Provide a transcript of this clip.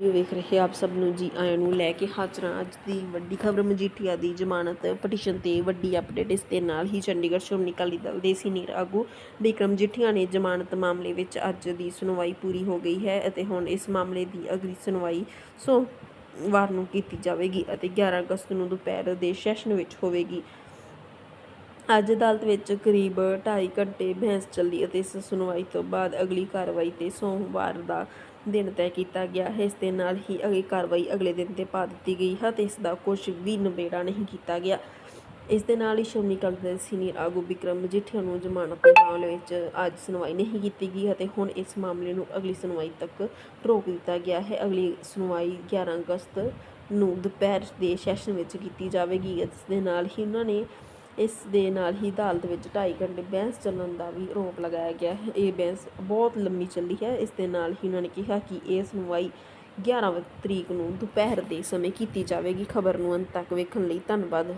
Video ਵੇਖ ਰਹੇ ਆਪ ਸਭ ਨੂੰ ਜੀ, ਆਇਆਂ ਨੂੰ ਲੈ ਕੇ ਹਾਜ਼ਰਾਂ ਅੱਜ ਦੀ ਵੱਡੀ ਖਬਰ, ਮਜੀਠੀਆ ਦੀ ਜ਼ਮਾਨਤ ਪਟੀਸ਼ਨ ਤੇ ਵੱਡੀ ਅਪਡੇਟ ਇਸ ਦੇ ਨਾਲ ਹੀ ਚੰਡੀਗੜ੍ਹ ਸ਼੍ਰੋਮਣੀ ਅਕਾਲੀ ਦਲ ਦੇ ਸੀਨੀਅਰ ਆਗੂ ਵਿਕਰਮ ਮਜੀਠੀਆ ਨੇ ਜ਼ਮਾਨਤ ਮਾਮਲੇ ਵਿੱਚ ਅੱਜ ਦੀ ਸੁਣਵਾਈ ਪੂਰੀ ਹੋ ਗਈ ਹੈ ਅਤੇ ਹੁਣ ਇਸ ਮਾਮਲੇ ਦੀ ਅਗਲੀ ਸੁਣਵਾਈ ਸੋਮਵਾਰ ਨੂੰ ਕੀਤੀ ਜਾਵੇਗੀ ਅਤੇ 11 ਅਗਸਤ ਨੂੰ ਦੁਪਹਿਰ ਦੇ ਸੈਸ਼ਨ ਵਿੱਚ ਹੋਵੇਗੀ। ਅੱਜ ਅਦਾਲਤ ਵਿੱਚ ਕਰੀਬ ਢਾਈ ਘੰਟੇ ਬਹਿਸ ਚੱਲੀ ਅਤੇ ਇਸ ਸੁਣਵਾਈ ਤੋਂ ਬਾਅਦ ਅਗਲੀ ਕਾਰਵਾਈ ਤੇ ਸੋਮਵਾਰ ਦਾ ਦਿਨ ਤੈਅ ਕੀਤਾ ਗਿਆ। ਹੈ ਇਸ ਦੇ ਨਾਲ ਹੀ ਅਗਲੀ ਕਾਰਵਾਈ ਅਗਲੇ ਦਿਨ ਤੇ ਪਾ ਦਿੱਤੀ ਗਈ ਹੈ ਤੇ ਇਸ ਦਾ ਕੁਝ ਵੀ ਨਿਬੇੜਾ ਨਹੀਂ ਕੀਤਾ ਗਿਆ। ਇਸ ਦੇ ਨਾਲ ਹੀ ਸ਼੍ਰੋਮਣੀ ਅਕਾਲੀ ਦਲ ਦੇ ਸੀਨੀਅਰ ਆਗੂ ਬਿਕਰਮ ਮਜੀਠੀਆ ਨੂੰ ਜ਼ਮਾਨਤ ਦੇ ਮਾਮਲੇ ਵਿੱਚ ਅੱਜ ਸੁਣਵਾਈ ਨਹੀਂ ਕੀਤੀ ਗਈ ਅਤੇ ਹੁਣ ਇਸ ਮਾਮਲੇ ਨੂੰ ਅਗਲੀ ਸੁਣਵਾਈ ਤੱਕ ਰੋਕ ਦਿੱਤਾ ਗਿਆ ਹੈ। ਅਗਲੀ ਸੁਣਵਾਈ 11 ਅਗਸਤ ਨੂੰ ਦੁਪਹਿਰ ਦੇ ਸੈਸ਼ਨ ਵਿੱਚ ਕੀਤੀ ਜਾਵੇਗੀ ਇਸ ਦੇ ਨਾਲ ਹੀ ਉਹਨਾਂ ਨੇ ਇਸ ਦੇ ਨਾਲ ਹੀ ਅਦਾਲਤ ਵਿੱਚ 2.5 ਘੰਟੇ ਬਹਿਸ ਚੱਲਣ ਦਾ ਵੀ ਆਰੋਪ ਲਗਾਇਆ ਗਿਆ ਹੈ। ਇਹ ਬਹਿਸ ਬਹੁਤ ਲੰਮੀ ਚੱਲੀ ਹੈ। ਇਸ ਦੇ ਨਾਲ ਹੀ ਉਹਨਾਂ ਨੇ ਕਿਹਾ ਕਿ ਇਹ ਸੁਣਵਾਈ 11 ਤਰੀਕ ਨੂੰ ਦੁਪਹਿਰ ਦੇ ਸਮੇਂ ਕੀਤੀ ਜਾਵੇਗੀ। ਖਬਰ ਨੂੰ ਅੰਤ ਤੱਕ ਵੇਖਣ ਲਈ ਧੰਨਵਾਦ।